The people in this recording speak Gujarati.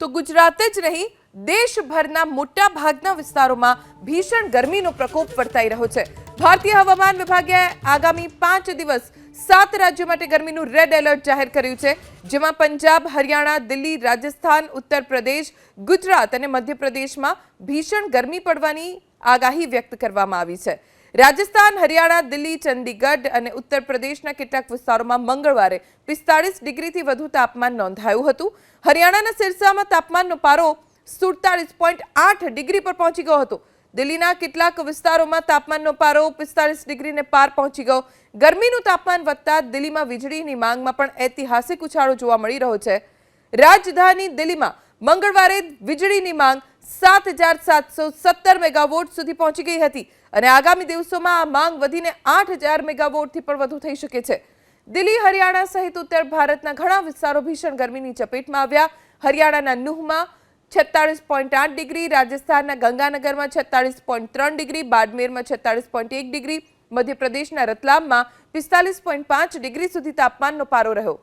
તો ગુજરાત જ નહીં, દેશભરના મોટા ભાગના વિસ્તારોમાં ભીષણ ગરમીનો પ્રકોપ વર્તાઈ રહ્યો છે. ભારતીય હવામાન વિભાગે આગામી પાંચ દિવસ સાત રાજ્યો માટે ગરમીનું રેડ એલર્ટ જાહેર કર્યું છે, જેમાં પંજાબ, હરિયાણા, દિલ્હી, રાજસ્થાન ઉત્તર પ્રદેશ ગુજરાત અને મધ્યપ્રદેશમાં ભીષણ ગરમી પડવાની આગાહી વ્યક્ત કરવામાં આવી છે. રાજસ્થાન, હરિયાણા, દિલ્હી, ચંદીગઢ અને ઉત્તર પ્રદેશના કેટલાક વિસ્તારોમાં મંગળવારે પિસ્તાળીસ ડિગ્રીથી વધુ તાપમાન નોંધાયું હતું. હરિયાણાના સિરસામાં તાપમાનનો પારો સુડતાલીસ પોઈન્ટ આઠ ડિગ્રી પર પહોંચી ગયો હતો. દિલ્હીના કેટલાક વિસ્તારોમાં તાપમાનનો પારો પિસ્તાળીસ ડિગ્રીને પાર પહોંચી ગયો. ગરમીનું તાપમાન વધતા દિલ્હીમાં વીજળીની માંગમાં પણ ઐતિહાસિક ઉછાળો જોવા મળી રહ્યો છે. રાજધાની દિલ્હીમાં મંગળવારે વીજળીની માંગ સાત હજાર સાતસો સત્તર મેગાવોટ સુધી પહોંચી ગઈ હતી અને આગામી દિવસોમાં આ માંગ વધીને આઠ હજાર મેગાવોટથી પણ વધુ થઈ શકે છે. દિલ્હી, હરિયાણા સહિત ઉત્તર ભારતના ઘણા વિસ્તારો ભીષણ ગરમીની ચપેટમાં આવ્યા. હરિયાણાના નુહમાં છેતાળીસ પોઈન્ટ આઠ ડિગ્રી, રાજસ્થાનના ગંગાનગરમાં છેતાળીસ પોઈન્ટ ત્રણ ડિગ્રી, બાડમેરમાં છેતાળીસ પોઈન્ટ એક ડિગ્રી, મધ્યપ્રદેશના રતલામમાં પિસ્તાલીસ પોઈન્ટ પાંચ ડિગ્રી સુધી તાપમાનનો પારો રહ્યો.